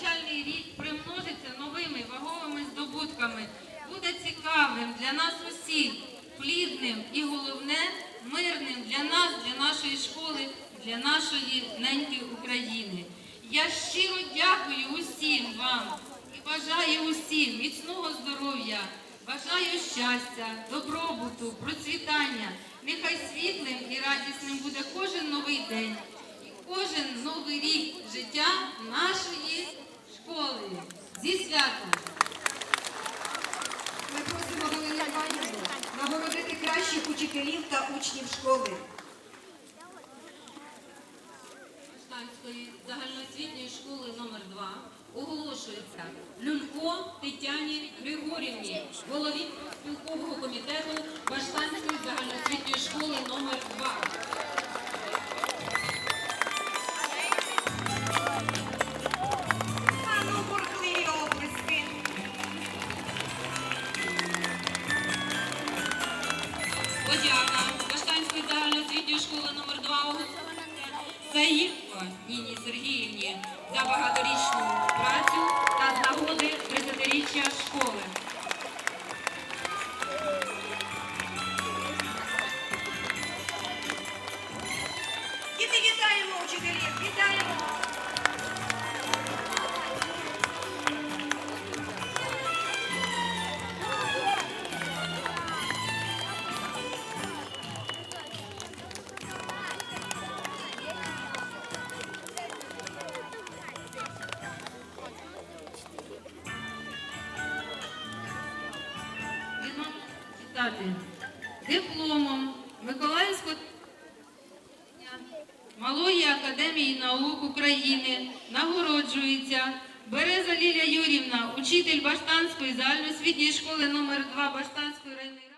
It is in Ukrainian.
навчальний рік примножиться новими ваговими здобутками, буде цікавим для нас усіх, плідним і головне мирним для нас, для нашої школи, для нашої неньки України. Я щиро дякую усім вам і бажаю усім міцного здоров'я, бажаю щастя, добробуту, процвітання. Нехай світлим і радісним буде кожен кращих учителів та учнів школи. Штанської загальноосвітньої школи номер 2 оголошується Люлько Тетяні Григорівні, голові спілкового комітету Подяка Баштанської загальноосвітньої школи номер 2 Саївко Ніні Сергіївні за багаторічну працю та з нагоди 30-річчя школи. Діти, вітаємо учителів, вітаємо. Читати дипломом Миколаївського Малої академії наук України нагороджується Береза Лілія Юрівна, учитель Баштанської загальноосвітньої школи номер 2 Баштанської районної.